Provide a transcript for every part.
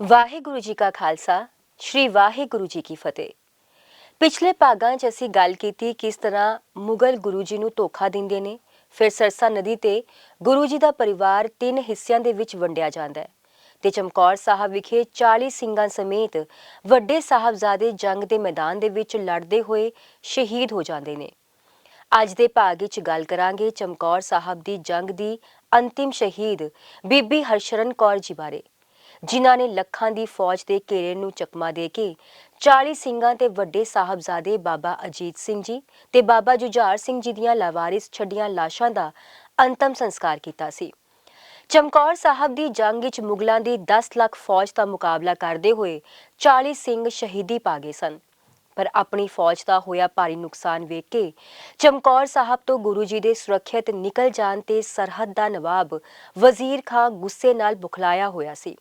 ਵਾਹਿਗੁਰੂ ਜੀ ਕਾ ਖਾਲਸਾ, ਸ੍ਰੀ ਵਾਹਿਗੁਰੂ ਜੀ ਕੀ ਫਤਿਹ। ਪਿਛਲੇ ਭਾਗਾਂ 'ਚ ਅਸੀਂ ਗੱਲ ਕੀਤੀ ਕਿਸ ਤਰ੍ਹਾਂ ਮੁਗਲ ਗੁਰੂ ਜੀ ਨੂੰ ਧੋਖਾ ਦਿੰਦੇ ਨੇ, ਫਿਰ ਸਰਸਾ ਨਦੀ ਤੇ ਗੁਰੂ ਜੀ ਦਾ ਪਰਿਵਾਰ ਤਿੰਨ ਹਿੱਸਿਆਂ ਦੇ ਵਿੱਚ ਵੰਡਿਆ ਜਾਂਦਾ ਹੈ ਤੇ ਚਮਕੌਰ ਸਾਹਿਬ ਵਿਖੇ 40 ਸਿੰਘਾਂ ਸਮੇਤ ਵੱਡੇ ਸਾਹਿਬਜ਼ਾਦੇ ਜੰਗ ਦੇ ਮੈਦਾਨ ਦੇ ਵਿੱਚ ਲੜਦੇ ਹੋਏ ਸ਼ਹੀਦ ਹੋ ਜਾਂਦੇ ਨੇ। ਅੱਜ ਦੇ ਭਾਗ ਵਿੱਚ ਗੱਲ ਕਰਾਂਗੇ ਚਮਕੌਰ ਸਾਹਿਬ ਦੀ ਜੰਗ ਦੀ ਅੰਤਿਮ ਸ਼ਹੀਦ ਬੀਬੀ ਹਰਸ਼ਰਨ ਕੌਰ ਜੀ ਬਾਰੇ। ਜਿਨ੍ਹਾਂ ਨੇ ਲੱਖਾਂ ਦੀ ਫੌਜ ਦੇ ਘੇਰੇ ਨੂੰ ਚਕਮਾ ਦੇ ਕੇ 40 ਸਿੰਘਾਂ ਤੇ ਵੱਡੇ ਸਾਹਿਬਜ਼ਾਦੇ ਬਾਬਾ ਅਜੀਤ ਸਿੰਘ ਜੀ ਤੇ ਬਾਬਾ ਜੁਝਾਰ ਸਿੰਘ ਜੀ ਦੀਆਂ ਲਾਵਾਰਿਸ ਛੱਡੀਆਂ ਲਾਸ਼ਾਂ ਦਾ ਅੰਤਮ ਸੰਸਕਾਰ ਕੀਤਾ ਸੀ। ਚਮਕੌਰ ਸਾਹਿਬ ਦੀ ਜੰਗ ਵਿੱਚ ਮੁਗਲਾਂ ਦੀ 10 ਲੱਖ ਫੌਜ ਦਾ ਮੁਕਾਬਲਾ ਕਰਦੇ ਹੋਏ 40 ਸਿੰਘ ਸ਼ਹੀਦੀ ਪਾ ਗਏ ਸਨ। ਪਰ ਆਪਣੀ ਫੌਜ ਦਾ ਹੋਇਆ ਭਾਰੀ ਨੁਕਸਾਨ ਵੇਖ ਕੇ ਚਮਕੌਰ ਸਾਹਿਬ ਤੋਂ ਗੁਰੂ ਜੀ ਦੇ ਸੁਰੱਖਿਅਤ ਨਿਕਲ ਜਾਣ ਤੇ ਸਰਹੱਦ ਦਾ ਨਵਾਬ ਵਜ਼ੀਰ ਖਾਂ ਗੁੱਸੇ ਨਾਲ ਬੁਖਲਾਇਆ ਹੋਇਆ ਸੀ।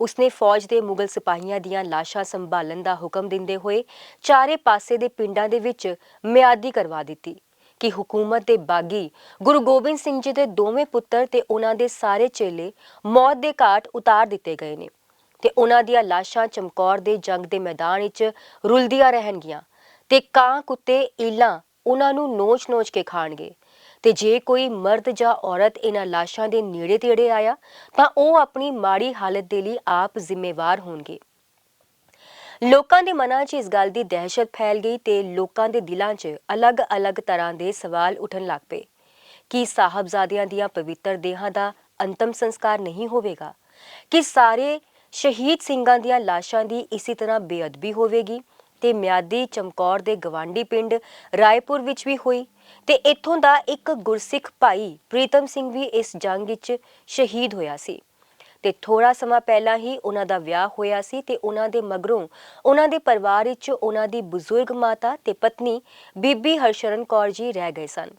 ਉਸਨੇ ਫੌਜ ਦੇ ਮੁਗਲ ਸਿਪਾਹੀਆਂ ਦੀਆਂ ਲਾਸ਼ਾਂ ਸੰਭਾਲਣ ਦਾ ਹੁਕਮ ਦਿੰਦੇ ਹੋਏ ਚਾਰੇ ਪਾਸੇ ਦੇ ਪਿੰਡਾਂ ਦੇ ਵਿੱਚ ਮਿਆਦੀ ਕਰਵਾ ਦਿੱਤੀ ਕਿ ਹਕੂਮਤ ਦੇ ਬਾਗੀ ਗੁਰੂ ਗੋਬਿੰਦ ਸਿੰਘ ਜੀ ਦੇ ਦੋਵੇਂ ਪੁੱਤਰ ਤੇ ਉਹਨਾਂ ਦੇ ਸਾਰੇ ਚੇਲੇ ਮੌਤ ਦੇ ਘਾਟ ਉਤਾਰ ਦਿੱਤੇ ਗਏ ਨੇ ਤੇ ਉਹਨਾਂ ਦੀਆਂ ਲਾਸ਼ਾਂ ਚਮਕੌਰ ਦੇ ਜੰਗ ਦੇ ਮੈਦਾਨ ਵਿੱਚ ਰੁਲਦੀਆਂ ਰਹਿਣਗੀਆਂ ਤੇ ਕਾਂ ਕੁੱਤੇ ਈਲਾਂ ਉਹਨਾਂ ਨੂੰ ਨੋਚ-ਨੋਚ ਕੇ ਖਾਣਗੇ। ਤੇ ਜੇ ਕੋਈ ਮਰਦ ਜਾਂ ਔਰਤ ਇਹਨਾਂ ਲਾਸ਼ਾਂ ਦੇ ਨੇੜੇ ਤੇੜੇ ਆਇਆ, ਤਾਂ ਉਹ ਆਪਣੀ ਮਾੜੀ ਹਾਲਤ ਦੇ ਲਈ ਆਪ ਜ਼ਿੰਮੇਵਾਰ ਹੋਣਗੇ। ਲੋਕਾਂ ਦੇ ਮਨਾਂ 'ਚ ਇਸ ਗੱਲ ਦੀ ਦਹਿਸ਼ਤ ਫੈਲ ਗਈ ਤੇ ਲੋਕਾਂ ਦੇ ਦਿਲਾਂ 'ਚ ਅਲੱਗ-ਅਲੱਗ ਤਰ੍ਹਾਂ ਦੇ ਸਵਾਲ ਉੱਠਣ ਲੱਗ ਪਏ ਕਿ ਸਾਹਿਬਜ਼ਾਦਿਆਂ ਦੀਆਂ ਪਵਿੱਤਰ ਦੇਹਾਂ ਦਾ ਅੰਤਮ ਸੰਸਕਾਰ ਨਹੀਂ ਹੋਵੇਗਾ, ਕਿ ਸਾਰੇ ਸ਼ਹੀਦ ਸਿੰਘਾਂ ਦੀਆਂ ਲਾਸ਼ਾਂ ਦੀ ਇਸੇ ਤਰ੍ਹਾਂ ਬੇਅਦਬੀ ਹੋਵੇਗੀ ਤੇ ਮਿਆਦੀ ਚਮਕੌਰ ਦੇ ਗਵਾਂਡੀ ਪਿੰਡ ਰਾਏਪੁਰ ਵਿੱਚ ਵੀ ਹੋਈ ਤੇ ਇੱਥੋਂ ਦਾ ਇੱਕ ਗੁਰਸਿੱਖ ਭਾਈ ਪ੍ਰੀਤਮ ਸਿੰਘ ਵੀ ਇਸ ਜੰਗ ਵਿੱਚ ਸ਼ਹੀਦ ਹੋਇਆ ਸੀ। ਤੇ ਥੋੜਾ ਸਮਾਂ ਪਹਿਲਾਂ ਹੀ ਉਹਨਾਂ ਦਾ ਵਿਆਹ ਹੋਇਆ ਸੀ ਤੇ ਉਹਨਾਂ ਦੇ ਮਗਰੋਂ ਉਹਨਾਂ ਦੇ ਪਰਿਵਾਰ ਵਿੱਚ ਉਹਨਾਂ ਦੀ ਬਜ਼ੁਰਗ ਮਾਤਾ ਤੇ ਪਤਨੀ ਬੀਬੀ ਹਰਸ਼ਰਨ ਕੌਰ ਜੀ ਰਹਿ ਗਏ ਸਨ।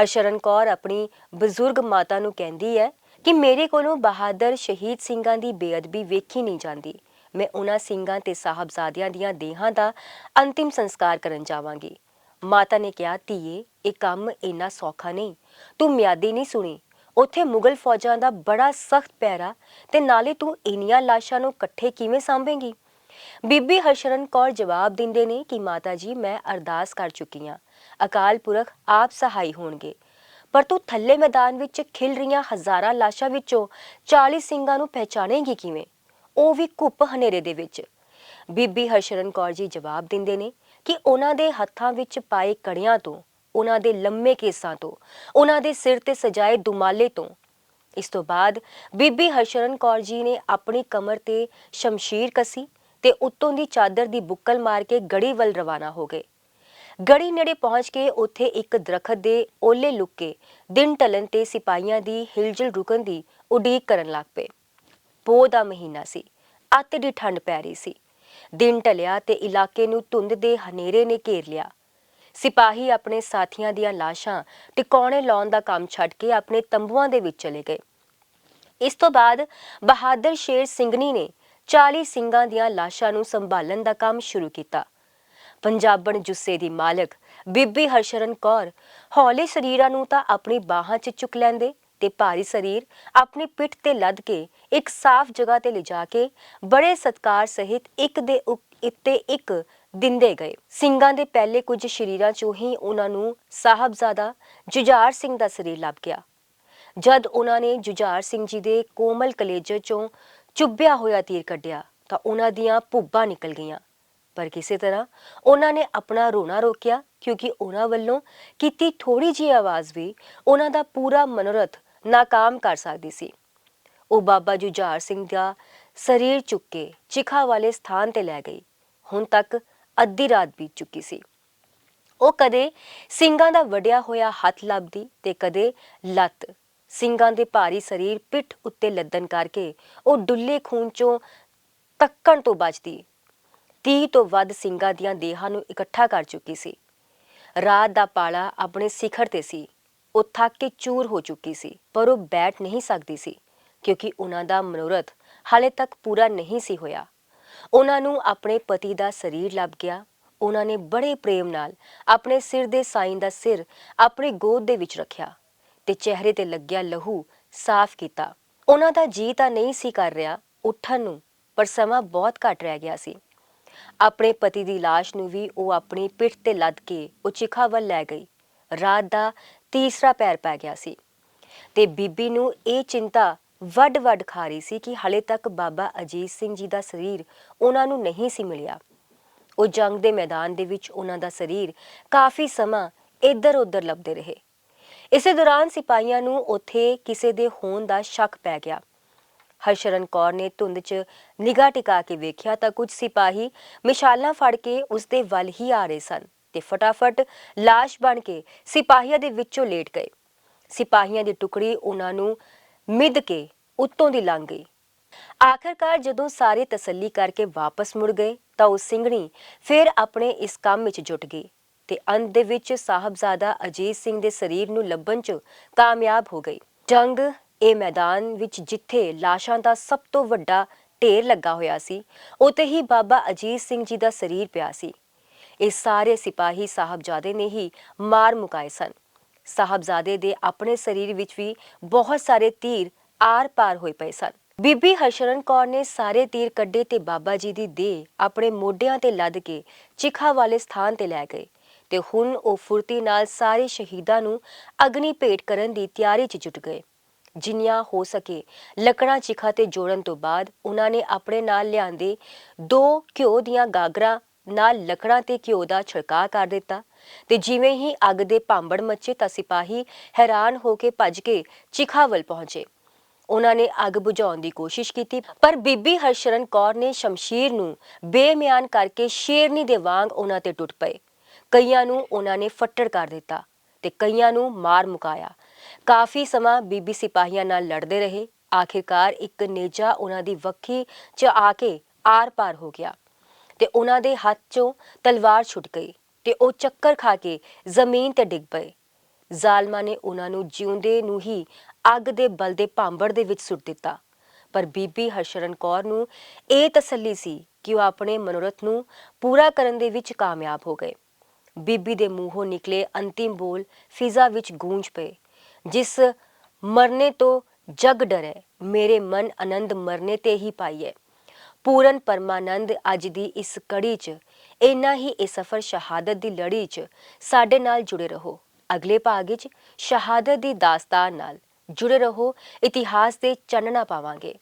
ਹਰਸ਼ਰਨ ਕੌਰ ਆਪਣੀ ਬਜ਼ੁਰਗ ਮਾਤਾ ਨੂੰ ਕਹਿੰਦੀ ਹੈ ਕਿ ਮੇਰੇ ਕੋਲੋਂ ਬਹਾਦਰ ਸ਼ਹੀਦ ਸਿੰਘਾਂ ਦੀ ਬੇਅਦਬੀ ਵੇਖੀ ਨਹੀਂ ਜਾਂਦੀ। ਮੈਂ ਉਹਨਾਂ ਸਿੰਘਾਂ ਤੇ ਸਾਹਿਬਜ਼ਾਦਿਆਂ ਦੀਆਂ ਦੇਹਾਂ ਦਾ ਅੰਤਿਮ ਸੰਸਕਾਰ ਕਰਨ ਜਾਵਾਂਗੀ। ਮਾਤਾ ਨੇ ਕਿਹਾ, ਧੀਏ, ਇਹ ਕੰਮ ਇੰਨਾ ਸੌਖਾ ਨਹੀਂ। ਤੂੰ ਮਿਆਦੀ ਨਹੀਂ ਸੁਣੀ। ਉੱਥੇ ਮੁਗਲ ਫੌਜਾਂ ਦਾ ਬੜਾ ਸਖਤ ਪੈਰਾ ਤੇ ਨਾਲੇ ਤੂੰ ਇੰਨੀਆਂ ਲਾਸ਼ਾਂ ਨੂੰ ਇਕੱਠੇ ਕਿਵੇਂ ਸਾਂਭੇਂਗੀ? ਬੀਬੀ ਹਰਸ਼ਰਨ ਕੌਰ ਜਵਾਬ ਦਿੰਦੇ ਨੇ ਕਿ, ਮਾਤਾ ਜੀ, ਮੈਂ ਅਰਦਾਸ ਕਰ ਚੁੱਕੀ ਹਾਂ। ਅਕਾਲ ਪੁਰਖ ਆਪ ਸਹਾਈ ਹੋਣਗੇ। ਪਰ ਤੂੰ ਥੱਲੇ ਮੈਦਾਨ ਵਿੱਚ ਖਿਲ ਰਹੀਆਂ ਹਜ਼ਾਰਾਂ ਲਾਸ਼ਾਂ ਵਿੱਚੋਂ 40 ਸਿੰਘਾਂ ਨੂੰ ਪਹਿਚਾਣੇਗੀ ਕਿਵੇਂ? ਉਹ ਵੀ ਘੁੱਪ ਹਨੇਰੇ ਦੇ ਵਿੱਚ। ਬੀਬੀ ਹਰਸ਼ਰਨ ਕੌਰ ਜੀ ਜਵਾਬ ਦਿੰਦੇ ਨੇ ਕਿ ਉਹਨਾਂ ਦੇ ਹੱਥਾਂ ਵਿੱਚ ਪਾਏ ਕੜਿਆਂ ਤੋਂ, ਉਹਨਾਂ ਦੇ ਲੰਮੇ ਕੇਸਾਂ ਤੋਂ, ਉਹਨਾਂ ਦੇ ਸਿਰ ਤੇ ਸਜਾਏ ਦੁਮਾਲੇ ਤੋਂ। ਇਸ ਤੋਂ ਬਾਅਦ ਬੀਬੀ ਹਰਸ਼ਰਨ ਕੌਰ ਜੀ ਨੇ ਆਪਣੀ ਕਮਰ ਤੇ ਸ਼ਮਸ਼ੀਰ ਕਸੀ ਤੇ ਉੱਤੋਂ ਦੀ ਚਾਦਰ ਦੀ ਬੁੱਕਲ ਮਾਰ ਕੇ ਗੜੀ ਵੱਲ ਰਵਾਨਾ ਹੋ ਗਏ। ਗੜੀ ਨੇੜੇ ਪਹੁੰਚ ਕੇ ਉੱਥੇ ਇੱਕ ਦਰਖਤ ਦੇ ਓਲੇ ਲੁੱਕ ਕੇ ਦਿਨ ਢਲਣ ਤੇ ਸਿਪਾਹੀਆਂ ਦੀ ਹਿਲਜੁਲ ਰੁਕਣ ਦੀ ਉਡੀਕ ਕਰਨ ਲੱਗ ਪਏ। ਪੋਹ ਦਾ ਮਹੀਨਾ ਸੀ, ਅੱਤ ਦੀ ਠੰਡ ਪੈ ਰਹੀ ਸੀ। ਦਿਨ ਢਲਿਆ ਤੇ ਇਲਾਕੇ ਨੂੰ ਧੁੰਦ ਦੇ ਹਨੇਰੇ ਨੇ ਘੇਰ ਲਿਆ। ਸਿਪਾਹੀ ਆਪਣੇ ਸਾਥੀਆਂ ਦੀਆਂ ਲਾਸ਼ਾਂ ਟਿਕਾਉਣੇ ਲਾਉਣ ਦਾ ਕੰਮ ਛੱਡ ਕੇ ਆਪਣੇ ਤੰਬੂਆਂ ਦੇ ਵਿੱਚ ਚਲੇ ਗਏ। ਇਸ ਤੋਂ ਬਾਅਦ ਬਹਾਦਰ ਸ਼ੇਰ ਸਿੰਘਨੀ ਨੇ 40 ਸਿੰਘਾਂ ਦੀਆਂ ਲਾਸ਼ਾਂ ਨੂੰ ਸੰਭਾਲਣ ਦਾ ਕੰਮ ਸ਼ੁਰੂ ਕੀਤਾ। ਪੰਜਾਬਣ ਜੁੱਸੇ ਦੀ ਮਾਲਕ ਬੀਬੀ ਹਰਸ਼ਰਨ ਕੌਰ ਹੌਲੇ ਸਰੀਰਾਂ ਨੂੰ ਤਾਂ ਆਪਣੀ ਬਾਹਾਂ 'ਚ ਚੁੱਕ ਲੈਂਦੇ ਤੇ ਭਾਰੀ ਸਰੀਰ ਆਪਣੀ ਪਿੱਠ ਤੇ ਲੱਦ ਕੇ ਇੱਕ ਸਾਫ਼ ਜਗ੍ਹਾ ਤੇ ਲਿਜਾ ਕੇ ਬੜੇ ਸਤਕਾਰ ਸਹਿਤ ਇੱਕ ਦੇ ਉੱਤੇ ਇੱਕ ਦਿੰਦੇ ਗਏ। ਸਿੰਘਾਂ ਦੇ ਪਹਿਲੇ ਕੁਝ ਸ਼ਰੀਰਾਂ 'ਚੋਂ ਹੀ ਉਹਨਾਂ ਨੂੰ ਸਾਹਿਬਜ਼ਾਦਾ ਜੁਝਾਰ ਸਿੰਘ ਦਾ ਸਰੀਰ ਲੱਭ ਗਿਆ। ਜਦ ਉਹਨਾਂ ਨੇ ਜੁਝਾਰ ਸਿੰਘ ਜੀ ਦੇ ਕੋਮਲ ਕਲੇਜੇ 'ਚੋਂ ਚੁੱਭਿਆ ਹੋਇਆ ਤੀਰ ਕੱਢਿਆ, ਤਾਂ ਉਹਨਾਂ ਦੀਆਂ ਭੁੱਬਾਂ ਨਿਕਲ ਗਈਆਂ। ਪਰ ਕਿਸੇ ਤਰ੍ਹਾਂ ਉਹਨਾਂ ਨੇ ਆਪਣਾ ਰੋਣਾ ਰੋਕਿਆ, ਕਿਉਂਕਿ ਉਹਨਾਂ ਵੱਲੋਂ ਕੀਤੀ ਥੋੜੀ ਜਿਹੀ ਆਵਾਜ਼ ਵੀ ਉਹਨਾਂ ਦਾ ਪੂਰਾ ਮਨੋਰਥ ਨਾਕਾਮ ਕਰ ਸਕਦੀ ਸੀ। ਉਹ ਬਾਬਾ ਜੁਝਾਰ ਸਿੰਘ ਦਾ ਸਰੀਰ ਚੁੱਕ ਕੇ ਚਿਖਾ ਵਾਲੇ ਸਥਾਨ ਤੇ ਲੈ ਗਈ। ਹੁਣ ਤੱਕ ਅੱਧੀ ਰਾਤ ਬੀਤ ਚੁੱਕੀ ਸੀ। ਉਹ ਕਦੇ ਸਿੰਘਾਂ ਦਾ ਵੜਿਆ ਹੋਇਆ ਹੱਥ ਲੱਭਦੀ ਤੇ ਕਦੇ ਲੱਤ। ਸਿੰਘਾਂ ਦੇ ਭਾਰੀ ਸਰੀਰ ਪਿੱਠ ਉੱਤੇ ਲੱਦਣ ਕਰਕੇ ਉਹ ਡੁੱਲੇ ਖੂਨ ਚੋਂ ਤੱਕਣ ਤੋਂ ਬਚਦੀ। 30 ਤੋਂ ਵੱਧ ਸਿੰਘਾਂ ਦੀਆਂ ਦੇਹਾਂ ਨੂੰ ਇਕੱਠਾ ਕਰ ਚੁੱਕੀ ਸੀ। ਰਾਤ ਦਾ ਪਾਲਾ ਆਪਣੇ ਸਿਖਰ ਤੇ ਸੀ। ਉਹ ਥੱਕ ਕੇ ਚੂਰ ਹੋ ਚੁੱਕੀ ਸੀ, ਪਰ ਉਹ ਬੈਠ ਨਹੀਂ ਸਕਦੀ ਸੀ, ਕਿਉਂਕਿ ਉਹਨਾਂ ਦਾ ਮਨੋਰਥ ਹਾਲੇ ਤੱਕ ਪੂਰਾ ਨਹੀਂ ਸੀ ਹੋਇਆ। ਉਹਨਾਂ ਨੂੰ ਆਪਣੇ ਪਤੀ ਦਾ ਸਰੀਰ ਲੱਭ ਗਿਆ। ਉਹਨਾਂ ਨੇ ਬੜੇ ਪ੍ਰੇਮ ਨਾਲ ਆਪਣੇ ਸਿਰ ਦੇ ਸਾਈਂ ਦਾ ਸਿਰ ਆਪਣੀ ਗੋਦ ਦੇ ਵਿੱਚ ਰੱਖਿਆ ਤੇ ਚਿਹਰੇ ਤੇ ਲੱਗਿਆ ਲਹੂ ਸਾਫ਼ ਕੀਤਾ। ਉਹਨਾਂ ਦਾ ਜੀ ਤਾਂ ਨਹੀਂ ਸੀ ਕਰ ਰਿਹਾ ਉੱਠਣ ਨੂੰ, ਪਰ ਸਮਾਂ ਬਹੁਤ ਘੱਟ ਰਹਿ ਗਿਆ ਸੀ। ਆਪਣੇ ਪਤੀ ਦੀ ਲਾਸ਼ ਨੂੰ ਵੀ ਉਹ ਆਪਣੀ ਪਿੱਠ ਤੇ ਲੱਦ ਕੇ ਉਚਿਖਾ ਵੱਲ ਲੈ ਗਈ। ਰਾਤ ਦਾ ਤੀਸਰਾ ਪੈਰ ਪੈ ਗਿਆ ਸੀ ਤੇ ਬੀਬੀ ਨੂੰ ਇਹ ਚਿੰਤਾ ਵੱਡ-ਵੱਡ ਖਾ ਰਹੀ ਸੀ ਕਿ ਹਲੇ ਤੱਕ ਬਾਬਾ ਅਜੀਤ ਸਿੰਘ ਜੀ ਦਾ ਸਰੀਰ ਉਹਨਾਂ ਨੂੰ ਨਹੀਂ ਸੀ ਮਿਲਿਆ। ਉਹ ਜੰਗ ਦੇ ਮੈਦਾਨ ਦੇ ਵਿੱਚ ਉਹਨਾਂ ਦਾ ਸਰੀਰ ਕਾਫੀ ਸਮਾਂ ਇੱਧਰ-ਉੱਧਰ ਲੱਭਦੇ ਰਹੇ। ਇਸੇ ਦੌਰਾਨ ਸਿਪਾਹੀਆਂ ਨੂੰ ਉੱਥੇ ਕਿਸੇ ਦੇ ਹੋਣ ਦਾ ਸ਼ੱਕ ਪੈ ਗਿਆ। ਹਰਸ਼ਰਨ ਕੌਰ ਨੇ ਧੁੰਦ 'ਚ ਨਿਗਾਹ ਟਿਕਾ ਕੇ ਵੇਖਿਆ ਤਾਂ ਕੁਝ ਸਿਪਾਹੀ ਮਿਸ਼ਾਲਾਂ ਫੜ ਕੇ ਉਸ ਦੇ ਵੱਲ ਹੀ ਆ ਰਹੇ ਸਨ। ਤੇ ਫਟਾਫਟ ਲਾਸ਼ ਬਣ ਕੇ ਸਿਪਾਹੀਆਂ ਦੇ ਵਿੱਚੋਂ ਲੇਟ ਗਏ। ਸਿਪਾਹੀਆਂ ਦੀ ਟੁਕੜੀ ਉਹਨਾਂ ਨੂੰ ਮਿੱਧ ਕੇ ਉੱਤੋਂ ਦੀ ਲੰਘ ਗਈ। ਆਖਰਕਾਰ ਜਦੋਂ ਸਾਰੇ ਤਸੱਲੀ ਕਰਕੇ ਵਾਪਸ ਮੁੜ ਗਏ ਤਾਂ ਉਹ ਸਿੰਘਣੀ ਫਿਰ ਆਪਣੇ ਇਸ ਕੰਮ ਵਿੱਚ ਜੁਟ ਗਈ ਤੇ ਅੰਤ ਦੇ ਵਿੱਚ ਸਾਹਿਬਜ਼ਾਦਾ ਅਜੀਤ ਸਿੰਘ ਦੇ ਸਰੀਰ ਨੂੰ ਲੱਭਣ 'ਚ ਕਾਮਯਾਬ ਹੋ ਗਈ। ਜੰਗ ਇਹ ਮੈਦਾਨ ਵਿੱਚ ਜਿੱਥੇ ਲਾਸ਼ਾਂ ਦਾ ਸਭ ਤੋਂ ਵੱਡਾ ਢੇਰ ਲੱਗਾ ਹੋਇਆ ਸੀ, ਉੱਥੇ ਹੀ ਬਾਬਾ ਅਜੀਤ ਸਿੰਘ ਜੀ ਦਾ ਸਰੀਰ ਪਿਆ ਸੀ। ਇਹ ਸਾਰੇ ਸਿਪਾਹੀ ਸਾਹਿਬਜ਼ਾਦੇ ਨੇ ਹੀ ਮਾਰ ਮੁਕਾਏ ਸਨ। ਸਾਹਿਬਜ਼ਾਦੇ ਦੇ ਆਪਣੇ ਸਰੀਰ ਵਿੱਚ ਵੀ ਬਹੁਤ ਸਾਰੇ ਤੀਰ ਆਰ-ਪਾਰ ਹੋਏ ਪਏ ਸਨ। ਬੀਬੀ ਹਰਸ਼ਰਨ ਕੌਰ ਨੇ ਸਾਰੇ ਤੀਰ ਕੱਢੇ ਤੇ ਬਾਬਾ ਜੀ ਦੀ ਦੇਹ ਆਪਣੇ ਮੋਢਿਆਂ ਤੇ ਲੱਦ ਕੇ ਚਿਖਾ ਵਾਲੇ ਸਥਾਨ ਤੇ ਲੈ ਗਏ ਤੇ ਹੁਣ ਉਹ ਫੁਰਤੀ ਨਾਲ ਸਾਰੇ ਸ਼ਹੀਦਾਂ ਨੂੰ ਅਗਨੀ ਭੇਟ ਕਰਨ ਦੀ ਤਿਆਰੀ 'ਚ ਜੁਟ ਗਏ। ਜਿੰਨੀਆਂ ਹੋ ਸਕੇ ਲੱਕੜਾਂ ਚਿਖਾ ਤੇ ਜੋੜਨ ਤੋਂ ਬਾਅਦ ਉਹਨਾਂ ਨੇ ਆਪਣੇ ਨਾਲ ਲਿਆਂਦੇ ਦੋ ਘਿਓ ਦੀਆਂ ਗਾਗਰਾਂ ਨਾਲ ਲੱਕੜਾਂ ਤੇ ਘਿਓ ਦਾ ਛਿੜਕਾਅ ਕਰ ਦਿੱਤਾ ਤੇ ਜਿਵੇਂ ਹੀ ਅੱਗ ਦੇ ਭਾਂਬੜ ਮੱਚੇ ਤਾਂ ਸਿਪਾਹੀ ਹੈਰਾਨ ਹੋ ਕੇ ਭੱਜ ਕੇ ਚਿਖਾ ਵੱਲ ਪਹੁੰਚੇ। ਉਹਨਾਂ ਨੇ ਅੱਗ ਬੁਝਾਉਣ ਦੀ ਕੋਸ਼ਿਸ਼ ਕੀਤੀ, ਪਰ ਬੀਬੀ ਹਰਸ਼ਰਨ ਕੌਰ ਨੇ ਸ਼ਮਸ਼ੀਰ ਨੂੰ ਬੇਮਿਆਨ ਕਰਕੇ ਸ਼ੇਰਨੀ ਦੇ ਵਾਂਗ ਉਹਨਾਂ ਤੇ ਟੁੱਟ ਪਏ। ਕਈਆਂ ਨੂੰ ਉਹਨਾਂ ਨੇ ਫੱਟੜ ਕਰ ਦਿੱਤਾ ਤੇ ਕਈਆਂ ਨੂੰ ਮਾਰ ਮੁਕਾਇਆ। ਕਾਫੀ ਸਮਾਂ ਬੀਬੀ ਸਿਪਾਹੀਆਂ ਨਾਲ ਲੜਦੇ ਰਹੇ। ਆਖਿਰਕਾਰ ਇੱਕ ਨੇਜਾ ਉਹਨਾਂ ਦੀ ਵੱਖੀ 'ਚ ਆ ਕੇ ਆਰ-ਪਾਰ ਹੋ ਗਿਆ। ਤੇ ਉਹਨਾਂ ਦੇ ਹੱਥ 'ਚੋਂ ਤਲਵਾਰ ਛੁੱਟ ਗਈ ਤੇ ਉਹ ਚੱਕਰ ਖਾ ਕੇ ਜ਼ਮੀਨ ਤੇ ਡਿੱਗ ਪਏ। ਜ਼ਾਲਮਾਂ ਨੇ ਉਹਨਾਂ ਨੂੰ ਜਿਉਂਦੇ ਨੂੰ ਹੀ ਅੱਗ ਦੇ ਬਲ ਦੇ ਭਾਂਬੜ ਦੇ ਵਿੱਚ ਸੁੱਟ ਦਿੱਤਾ। ਪਰ ਬੀਬੀ ਹਰਸ਼ਰਨ ਕੌਰ ਨੂੰ ਇਹ ਤਸੱਲੀ ਸੀ ਕਿ ਉਹ ਆਪਣੇ ਮਨੋਰਥ ਨੂੰ ਪੂਰਾ ਕਰਨ ਦੇ ਵਿੱਚ ਕਾਮਯਾਬ ਹੋ ਗਏ। ਬੀਬੀ ਦੇ ਮੂੰਹੋਂ ਨਿਕਲੇ ਅੰਤਿਮ ਬੋਲ ਫਿਜ਼ਾ ਵਿੱਚ ਗੂੰਜ ਪਏ, ਜਿਸ ਮਰਨੇ ਤੋਂ ਜਗ ਡਰੇ, ਮੇਰੇ ਮਨ ਆਨੰਦ ਮਰਨੇ ਤੇ ਹੀ ਪਾਈਏ ਪੂਰਨ ਪਰਮਾਨੰਦ ਅੱਜ ਦੀ ਇਸ ਕੜੀ 'ਚ, ਇੰਨਾ ਹੀ ਇਹ ਸਫਰ ਸ਼ਹਾਦਤ ਦੀ ਲੜੀ 'ਚ ਸਾਡੇ ਨਾਲ ਜੁੜੇ ਰਹੋ। ਅਗਲੇ ਭਾਗ 'ਚ ਸ਼ਹਾਦਤ ਦੀ ਦਾਸਤਾਨ ਨਾਲ ਜੁੜੇ ਰਹੋ, ਇਤਿਹਾਸ ਦੇ ਚਾਨਣਾ ਪਾਵਾਂਗੇ।